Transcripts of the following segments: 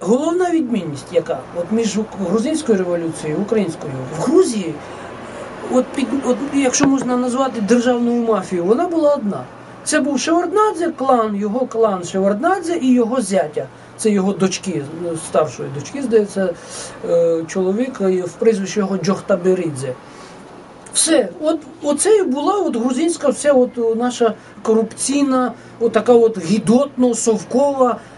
головна відмінність, яка от між грузинською революцією і українською в Грузії, от під от, якщо можна назвати державною мафією, вона була одна. Це був Шеварднадзе, клан, його клан Шеварднадзе і його зятя. Це його дочки, ну, старшої дочки, здається, е, чоловік е, в прізвищі його Джохтаберидзе. Все, от оце і була от грузинська вся от наша корупційна, от така от гідотно совкова е, е,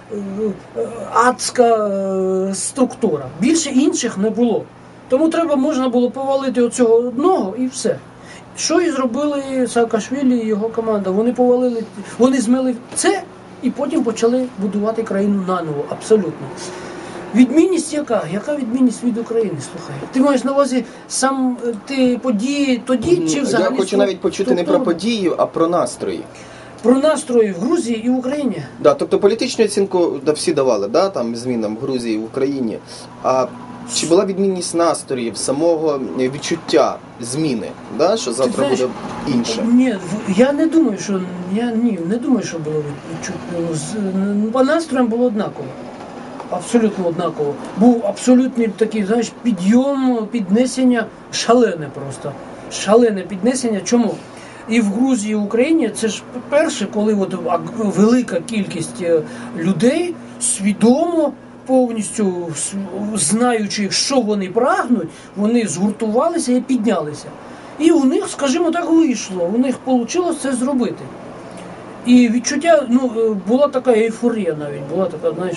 адська е, структура. Більше інших не було. Тому треба можна було повалити оцього одного і все. Що і зробили Саакашвілі і його команда? Вони повалили, вони змили це і потім почали будувати країну наново, абсолютно. Відмінність яка? Яка відмінність від України? Слухай, ти маєш на увазі сам е, ти події тоді чи взагалі? Я хочу навіть почути не про подію, а про настрої. Про настрої в Грузії і в Україні. Да, тобто політичну оцінку да, всі давали, да, там змінам в Грузії, в Україні. А чи була відмінність настроїв, самого відчуття зміни, да, що завтра знаєш, буде інше? Ні, я не думаю, що я ні, не думаю, що було н- По настроям було однаково. Абсолютно однаково. Був абсолютний такий, знаєш, підйом, піднесення, шалене просто. Шалене піднесення. Чому? І в Грузії, і в Україні це ж перше, коли от велика кількість е, людей свідомо, повністю знаючи, що вони прагнуть, вони згуртувалися і піднялися. І у них, скажімо так, вийшло. У них вийшло це зробити. І відчуття, ну, е, була така ейфорія навіть, була така, знаєш,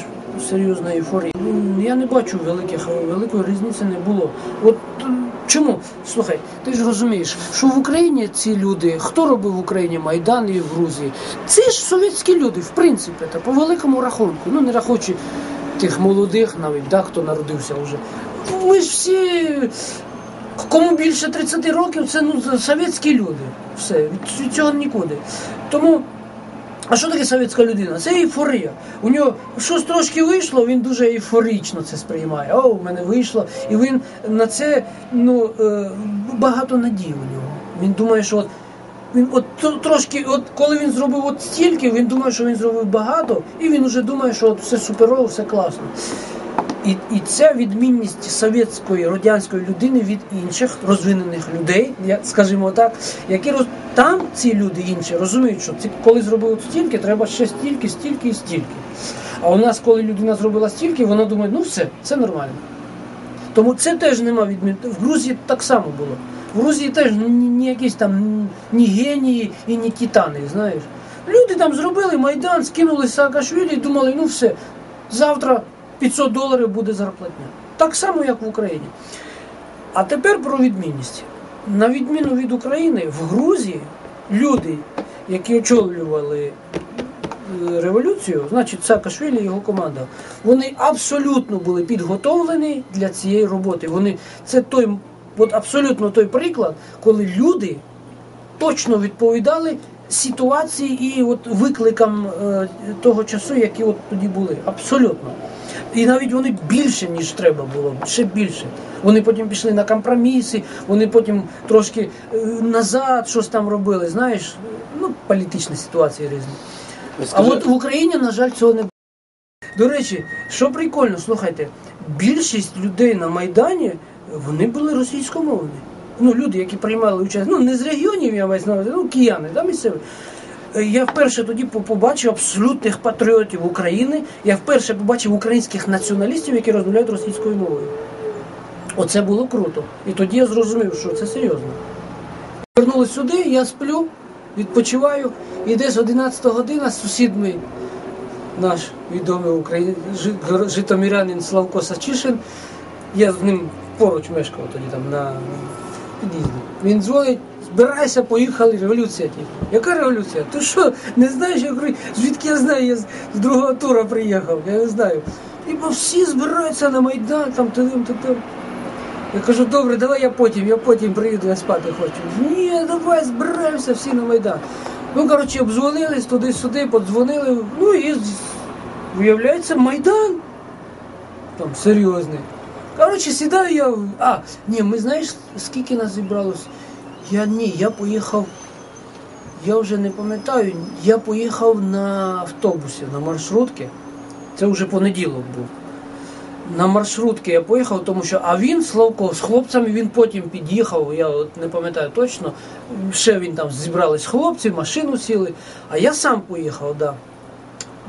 серйозна ейфорія. Ну, Я не бачу великих, великої різниці не було. От е, чому? Слухай, ти ж розумієш, що в Україні ці люди, хто робив в Україні Майдан і в Грузії? Це ж совєтські люди, в принципі, та по великому рахунку. Ну, не рахуючи тих молодих навіть, да, хто народився вже. Ми ж всі Кому більше 30 років, це ну совєтські люди. Все, від- від цього нікуди. Тому, а що таке совєтська людина? Це ейфорія. У нього щось трошки вийшло, він дуже ейфорично це сприймає. О, в мене вийшло. І він на це ну, е, багато надій у нього. Він думає, що от він от трошки, от коли він зробив от стільки, він думає, що він зробив багато, і він вже думає, що от все суперово, все класно. І, і ця відмінність совєтської радянської людини від інших розвинених людей, скажімо так, які роз... там ці люди інші розуміють, що ці, коли зробили стільки, треба ще стільки, стільки і стільки. А у нас, коли людина зробила стільки, вона думає, ну все, це нормально. Тому це теж нема відмін. В Грузії так само було. В Грузії теж ні, якісь там ні генії і ні титани, знаєш. Люди там зробили майдан, скинули Саакашвілі і думали, ну все, завтра 500 доларів буде зарплатня. Так само, як в Україні. А тепер про відмінність. На відміну від України, в Грузії люди, які очолювали е, революцію, значить Саакашвілі і його команда, вони абсолютно були підготовлені для цієї роботи. Вони це той, от абсолютно той приклад, коли люди точно відповідали ситуації і от викликам е, того часу, які от тоді були. Абсолютно. І навіть вони більше, ніж треба було, ще більше. Вони потім пішли на компроміси, вони потім трошки е, назад щось там робили, знаєш, ну, політичні ситуації різні. А от в Україні, на жаль, цього не було. До речі, що прикольно, слухайте, більшість людей на Майдані вони були російськомовні. Ну, люди, які приймали участь, ну не з регіонів, я маю на ну кияни, да, місцеві. Я вперше тоді побачив абсолютних патріотів України. Я вперше побачив українських націоналістів, які розмовляють російською мовою. Оце було круто. І тоді я зрозумів, що це серйозно. Вернулись сюди, я сплю, відпочиваю, і десь 11 година сусід мій, наш відомий україн... жи- гр- житомирянин Славко Сачишин, я з ним поруч мешкав тоді там на під'їзді. Він дзвонить, збирайся, поїхали, революція. типу. Яка революція? Ти що, не знаєш, я говорю, звідки я знаю, я з другого тура приїхав, я не знаю. І бо всі збираються на Майдан, там тим, то там. Я кажу, добре, давай я потім, я потім приїду, я спати хочу. Ні, давай збираємося всі на Майдан. Ну, коротше, обдзвонились туди-сюди, подзвонили, ну і виявляється Майдан. Там серйозний. Коротше, сідаю я. А, ні, ми знаєш, скільки нас зібралось? Я ні, я поїхав. Я вже не пам'ятаю, я поїхав на автобусі, на маршрутки. Це вже понеділок був. На маршрутки я поїхав, тому що а він Славко з хлопцями він потім під'їхав. Я от не пам'ятаю точно. Ще він там зібрались хлопці, машину сіли, а я сам поїхав, да.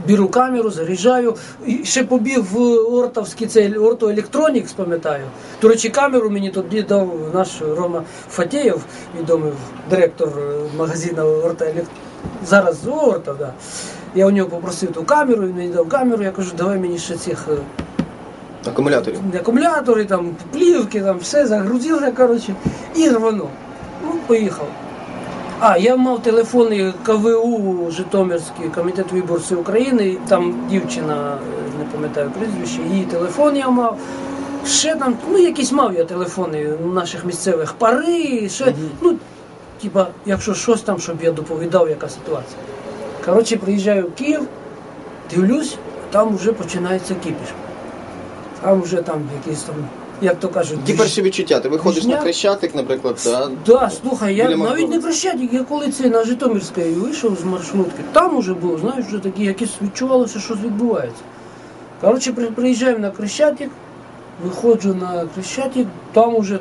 Беру камеру, заряджаю. І ще побіг в Ортовський цей Орто Електронікс, пам'ятаю. До речі, камеру мені тоді дав наш Рома Фатєєв, відомий директор е, магазину Орто Електронікс. Зараз Орто, да. Я у нього попросив ту камеру, він мені дав камеру, я кажу, давай мені ще цих е, Акумуляторів. акумулятори, там, плівки, там, все загрузили, коротше, і рванув. Ну, поїхав. А, я мав телефони КВУ Житомирський комітет виборців України, там дівчина, е, не пам'ятаю прізвище, її телефон я мав. Ще там, ну якісь мав я телефони наших місцевих пари, ще, ну, типа, якщо щось там, щоб я доповідав, яка ситуація. Коротше, приїжджаю в Київ, дивлюсь, там вже починається кіпіш. Там вже там якісь там, як то кажуть, Ті перші відчуття? Ти виходиш на Крещатик, наприклад, та Да, слухай, я навіть не Крещатик, я коли це на Житомирській вийшов з маршрутки, там уже було, знаєш, вже такі, якісь відчувалося, що відбувається. Коротше, при- приїжджаємо на Крещатик, виходжу на Крещатик, там уже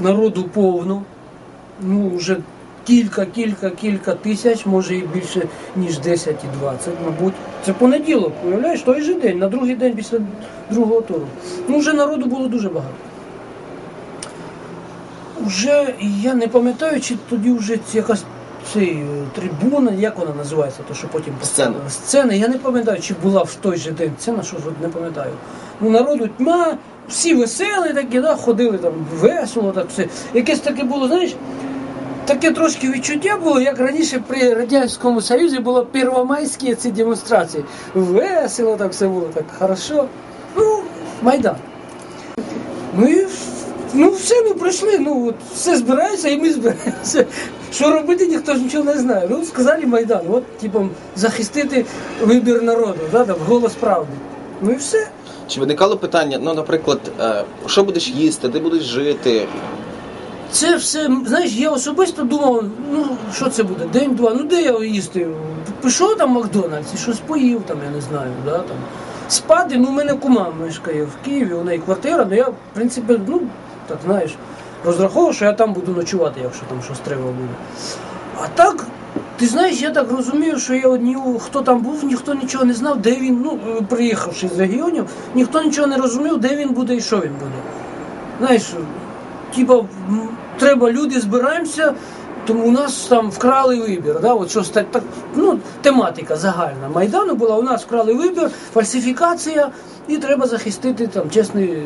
народу повно, ну вже кілька, кілька, кілька тисяч, може і більше, ніж 10 і 20, мабуть. Це понеділок, уявляєш, той же день, на другий день після другого туру. Ну, вже народу було дуже багато. Вже я не пам'ятаю, чи тоді вже якась цей, е, трибуна, як вона називається, то що потім Сцена. Сцена. Я не пам'ятаю, чи була в той же день сцена, що ж не пам'ятаю. Ну, народу тьма, всі веселі такі, да, ходили там весело, так все. Якесь таке було, знаєш, таке трошки відчуття було, як раніше при Радянському Союзі було первомайські ці демонстрації. Весело так все було, так хорошо. Ну, Майдан. Ну і ну все, ну пройшли, ну от все збирається і ми збираємося. Що робити, ніхто ж нічого не знає. Ну, сказали Майдан, от, типом, захистити вибір народу, да, голос правди. Ну і все. Чи виникало питання, ну, наприклад, е, що будеш їсти, де будеш жити? Це все, знаєш, я особисто думав, ну що це буде, день-два, ну де я їсти? Пішов там в Макдональдс і щось поїв там, я не знаю, да, там. Спати, ну, у мене кума мешкає в Києві, у неї квартира, ну я, в принципі, ну, так знаєш, розраховував, що я там буду ночувати, якщо там щось треба буде. А так, ти знаєш, я так розумію, що я одні, хто там був, ніхто нічого не знав, де він, ну, е, приїхавши з регіонів, ніхто нічого не розумів, де він буде і що він буде. Знаєш, типа, треба, люди збираємося, тому у нас там вкрали вибір. Да? От щось так, так, ну, тематика загальна. Майдану була, у нас вкрали вибір, фальсифікація, і треба захистити там чесний